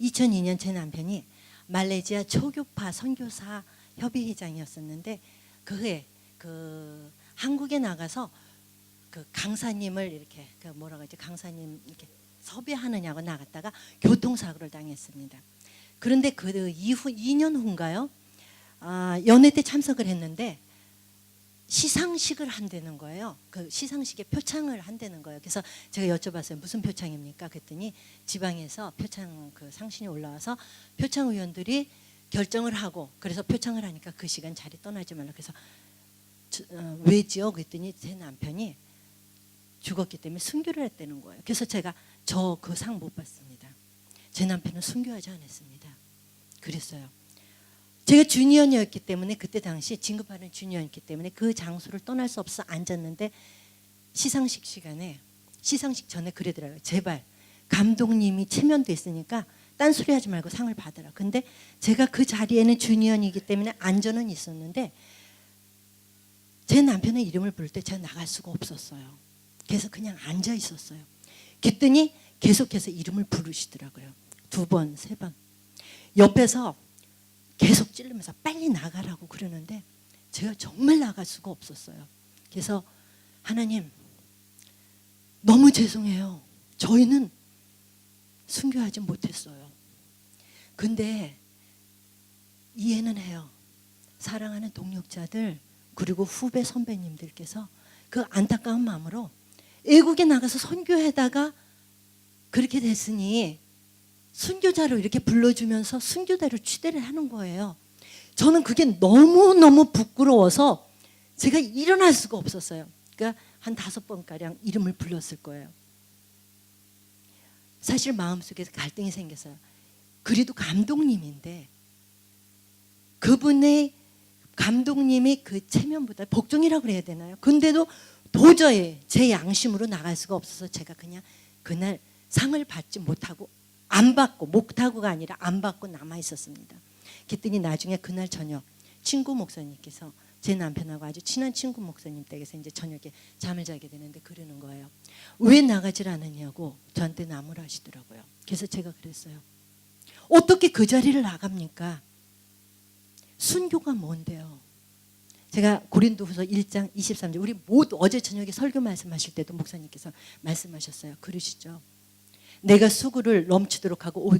2002년 제 남편이 말레이시아 초교파 선교사 협의회장이었었는데 그 해에 그 한국에 나가서 그 강사님을 이렇게 그 뭐라고 하지 강사님 이렇게 섭외하느냐고 나갔다가 교통사고를 당했습니다. 그런데 그 이후 2년 후인가요? 아, 연회 때 참석을 했는데 시상식을 한다는 거예요. 그 시상식에 표창을 한다는 거예요. 그래서 제가 여쭤봤어요. 무슨 표창입니까? 그랬더니 지방에서 표창 그 상신이 올라와서 표창 의원들이 결정을 하고 그래서 표창을 하니까 그 시간 자리 떠나지 말라. 그래서 저, 어, 왜지요? 그랬더니 제 남편이 죽었기 때문에 순교를 했다는 거예요. 그래서 제가 저 그 상 못 받습니다. 제 남편은 순교하지 않았습니다. 그랬어요. 제가 주니언이었기 때문에 그때 당시 진급하는 주니언이었기 때문에 그 장소를 떠날 수 없어 앉았는데 시상식 시간에 시상식 전에 그러더라고요. 제발 감독님이 체면도 있으니까 딴소리 하지 말고 상을 받으라. 근데 제가 그 자리에는 주니언이기 때문에 안전은 있었는데 제 남편의 이름을 부를 때 제가 나갈 수가 없었어요. 그래서 그냥 앉아 있었어요. 그랬더니 계속해서 이름을 부르시더라고요. 두 번, 세 번. 옆에서 계속 찌르면서 빨리 나가라고 그러는데 제가 정말 나갈 수가 없었어요. 그래서 하나님 너무 죄송해요. 저희는 순교하지 못했어요. 근데 이해는 해요. 사랑하는 동력자들 그리고 후배 선배님들께서 그 안타까운 마음으로 외국에 나가서 선교하다가 그렇게 됐으니 순교자로 이렇게 불러주면서 순교대로 취대를 하는 거예요. 저는 그게 너무너무 부끄러워서 제가 일어날 수가 없었어요. 그러니까 한 다섯 번가량 이름을 불렀을 거예요. 사실 마음속에서 갈등이 생겼어요. 그래도 감독님인데 그분의 감독님이 그 체면보다 복종이라고 그래야 되나요? 근데도 도저히 제 양심으로 나갈 수가 없어서 제가 그냥 그날 상을 받지 못하고 안 받고 못하고가 아니라 안 받고 남아 있었습니다. 그랬더니 나중에 그날 저녁 친구 목사님께서 제 남편하고 아주 친한 친구 목사님 댁에서 이제 저녁에 잠을 자게 되는데 그러는 거예요. 왜 나가질 않았냐고 저한테 나무라 하시더라고요. 그래서 제가 그랬어요. 어떻게 그 자리를 나갑니까? 순교가 뭔데요? 제가 고린도후서 1장 23절 우리 모두 어제 저녁에 설교 말씀하실 때도 목사님께서 말씀하셨어요. 그러시죠. 내가 수구를 넘치도록 하고 오,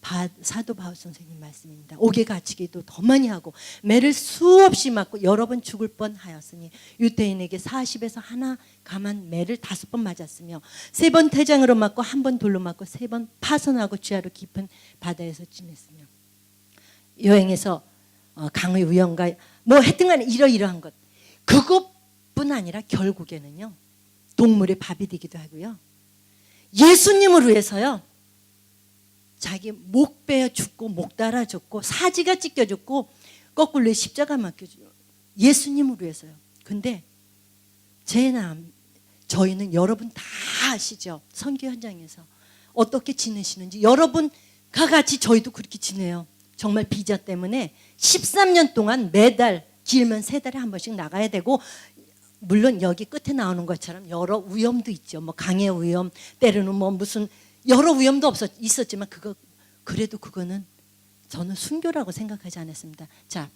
바, 사도 바울 선생님 말씀입니다. 옥에 갇히기도 더 많이 하고 매를 수없이 맞고 여러 번 죽을 뻔하였으니 유대인에게 40에서 하나 가만 매를 다섯 번 맞았으며 세 번 태장으로 맞고 한 번 돌로 맞고 세 번 파선하고 쥐하로 깊은 바다에서 지냈으며 여행에서 어, 강의 위험과 뭐 하여튼 간에 이러이러한 것 그것뿐 아니라 결국에는요 동물의 밥이 되기도 하고요 예수님을 위해서요. 자기 목 베어 죽고 목 달아 죽고 사지가 찢겨 죽고 거꾸로 십자가 맡겨 주 예수님을 위해서요. 근데 제남 저희는 여러분 다 아시죠? 선교 현장에서 어떻게 지내시는지. 여러분과 같이 저희도 그렇게 지내요. 정말 비자 때문에 13년 동안 매달 길면 세 달에 한 번씩 나가야 되고 물론 여기 끝에 나오는 것처럼 여러 위험도 있죠. 뭐 강의 위험, 때로는 뭐 무슨 여러 위험도 없었 있었지만 그거 그래도 그거는 저는 순교라고 생각하지 않았습니다. 자,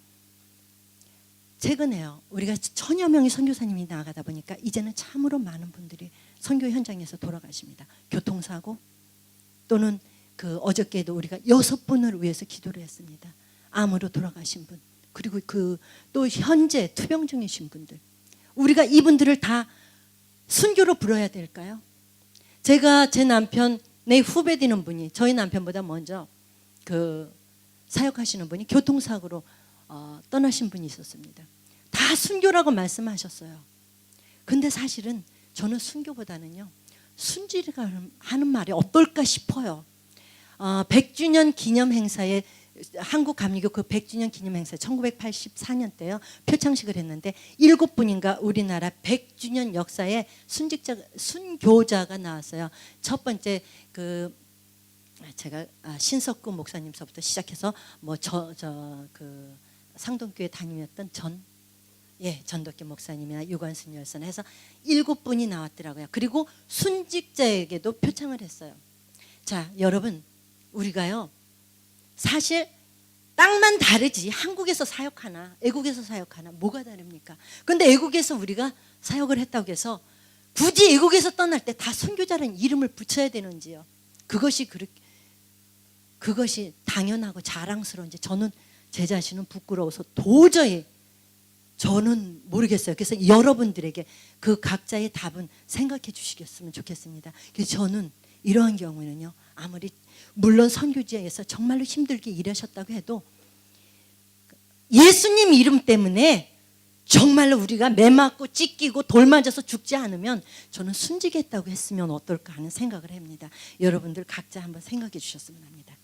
최근에요. 우리가 천여 명의 선교사님이 나가다 보니까 이제는 참으로 많은 분들이 선교 현장에서 돌아가십니다. 교통사고 또는 그 어저께도 우리가 여섯 분을 위해서 기도를 했습니다. 암으로 돌아가신 분 그리고 그 또 현재 투병 중이신 분들 우리가 이분들을 다 순교로 불어야 될까요? 제가 제 남편 내 후배 되는 분이 저희 남편보다 먼저 그 사역하시는 분이 교통사고로 어, 떠나신 분이 있었습니다. 다 순교라고 말씀하셨어요. 근데 사실은 저는 순교보다는요 순질이가 하는 말이 어떨까 싶어요. 어, 100주년 기념 행사에 한국 감리교 그 100주년 기념 행사 1984년 때요 표창식을 했는데 일곱 분인가 우리나라 100주년 역사에 순직자 순교자가 나왔어요. 첫 번째 그 제가 아, 신석구 목사님서부터 시작해서 뭐 저 저 그 상동교회 담임이었던 전 예, 전덕기 목사님이나 유관순 열선 해서 일곱 분이 나왔더라고요. 그리고 순직자에게도 표창을 했어요. 자, 여러분 우리가요 사실 땅만 다르지 한국에서 사역하나 애국에서 사역하나 뭐가 다릅니까? 근데 애국에서 우리가 사역을 했다고 해서 굳이 애국에서 떠날 때 다 선교자라는 이름을 붙여야 되는지요? 그것이 그렇게 그것이 당연하고 자랑스러운지 저는 제 자신은 부끄러워서 도저히 저는 모르겠어요. 그래서 여러분들에게 그 각자의 답은 생각해 주시겠으면 좋겠습니다. 그래서 저는 이러한 경우는요. 아무리 물론 선교지에서 정말로 힘들게 일하셨다고 해도 예수님 이름 때문에 정말로 우리가 매 맞고 찢기고 돌 맞아서 죽지 않으면 저는 순직했다고 했으면 어떨까 하는 생각을 합니다. 여러분들 각자 한번 생각해 주셨으면 합니다.